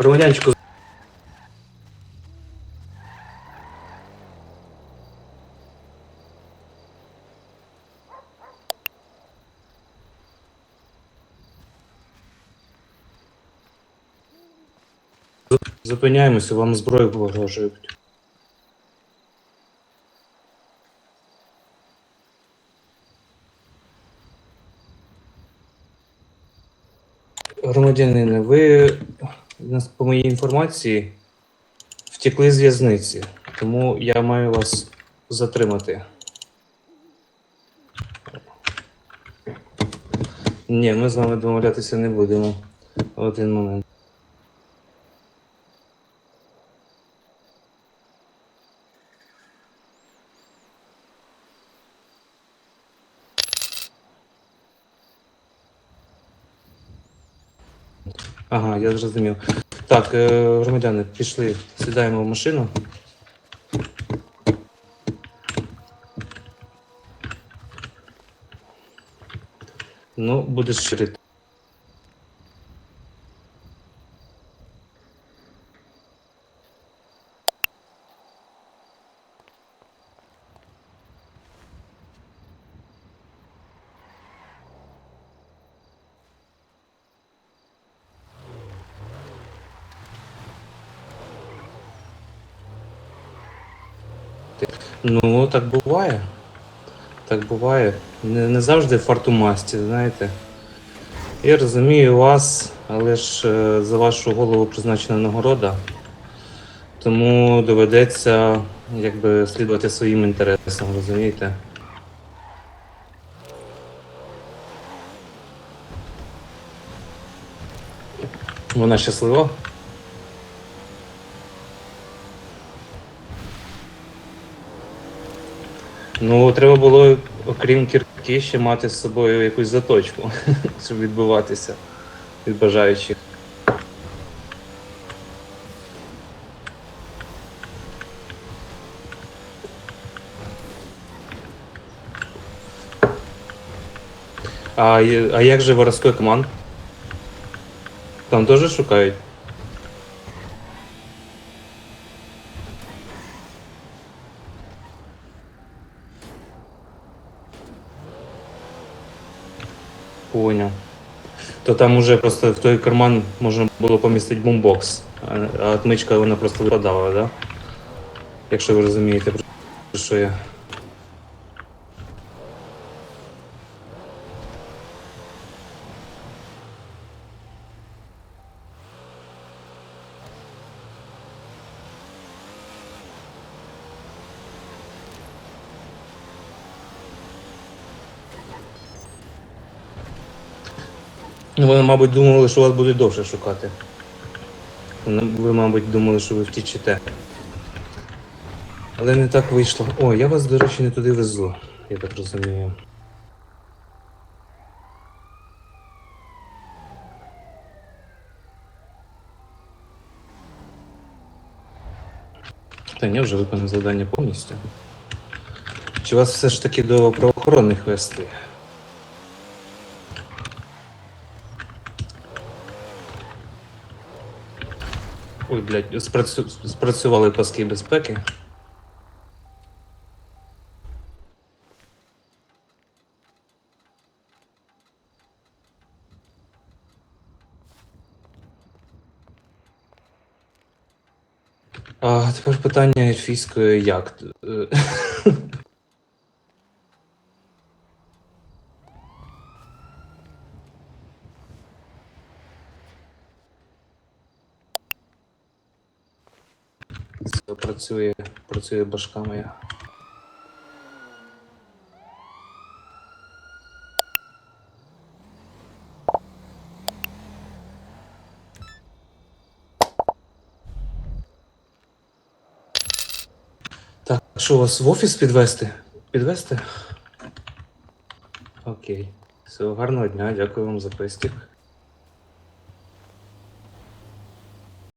Громадянчику. Зупиняємося, вам зброю погрожують. Громадянине, ви нас, по моїй інформації втекли з в'язниці, тому я маю вас затримати. Ні, ми з вами домовлятися не будемо. Один момент. Ага, я зрозумів. Так, е, громадяни, пішли, сідаємо в машину. Ну, будеш ширити. Ну, так буває. Так буває. Не, не завжди фарт у знаєте. Я розумію вас, але ж е, за вашу голову призначена нагорода. Тому доведеться якби слідувати своїм інтересам, розумієте? Вона щаслива? Ну, треба було, окрім кірки, ще мати з собою якусь заточку, щоб відбиватися від бажаючих. А, а як же воровской команд? Там теж шукають? Поняв. То там уже просто в той карман можна було помістити бумбокс, а, отмичка вона просто випадала, да? Якщо ви розумієте, про що я. Ну, ви, мабуть, думали, що вас будуть довше шукати. Ви, мабуть, думали, що ви втічете. Але не так вийшло. О, я вас, до речі, не туди везу, я так розумію. Та ні, вже виконав завдання повністю. Чи вас все ж таки до правоохоронних вести? Ой, блядь, спрацю... спрацювали паски безпеки. А тепер питання ельфійської як? Працює, працює башка моя. Так, що вас в офіс підвести? Підвести? Окей. Все, гарного дня, дякую вам за пестик.